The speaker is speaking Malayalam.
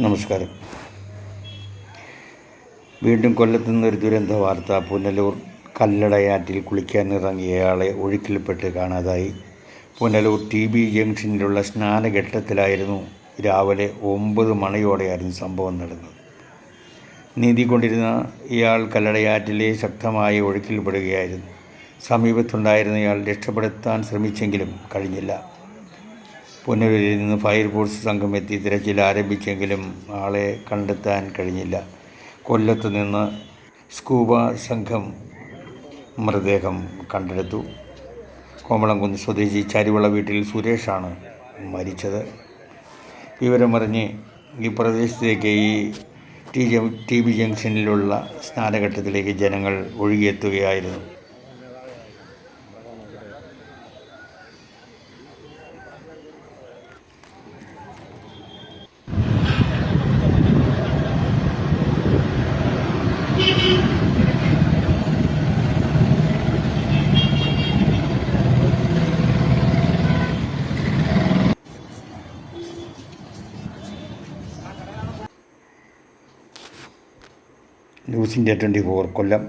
നമസ്കാരം. വീണ്ടും കൊല്ലത്തു നിന്നൊരു ദുരന്ത വാർത്ത. പുനലൂർ കല്ലടയാറ്റിൽ കുളിക്കാനിറങ്ങിയയാളെ ഒഴുക്കിൽപ്പെട്ട് കാണാതായി. പുനലൂർ ടി ബി ജംഗ്ഷനിലുള്ള സ്നാനഘട്ടത്തിലായിരുന്നു രാവിലെ ഒമ്പത് മണിയോടെയായിരുന്നു സംഭവം നടന്നത്. നീന്തിക്കൊണ്ടിരുന്ന ഇയാൾ കല്ലടയാറ്റിലെ ശക്തമായ ഒഴുക്കിൽപ്പെടുകയായിരുന്നു. സമീപത്തുണ്ടായിരുന്ന ഇയാൾ രക്ഷപ്പെടുത്താൻ ശ്രമിച്ചെങ്കിലും കഴിഞ്ഞില്ല. പുനലൂരിൽ നിന്ന് ഫയർ ഫോഴ്സ് സംഘം എത്തി തിരച്ചിൽ ആരംഭിച്ചെങ്കിലും ആളെ കണ്ടെത്താൻ കഴിഞ്ഞില്ല. കൊല്ലത്ത് നിന്ന് സ്കൂബ സംഘം മൃതദേഹം കണ്ടെടുത്തു. കോമളംകുന്ന് സ്വദേശി ചരിവള വീട്ടിൽ സുരേഷാണ് മരിച്ചത്. വിവരമറിഞ്ഞ് ഈ പ്രദേശത്തേക്ക് ഈ ടി ടി ബി ജംഗ്ഷനിലുള്ള സ്നാനഘട്ടത്തിലേക്ക് ജനങ്ങൾ ഒഴുകിയെത്തുകയായിരുന്നു. India twenty four Kollam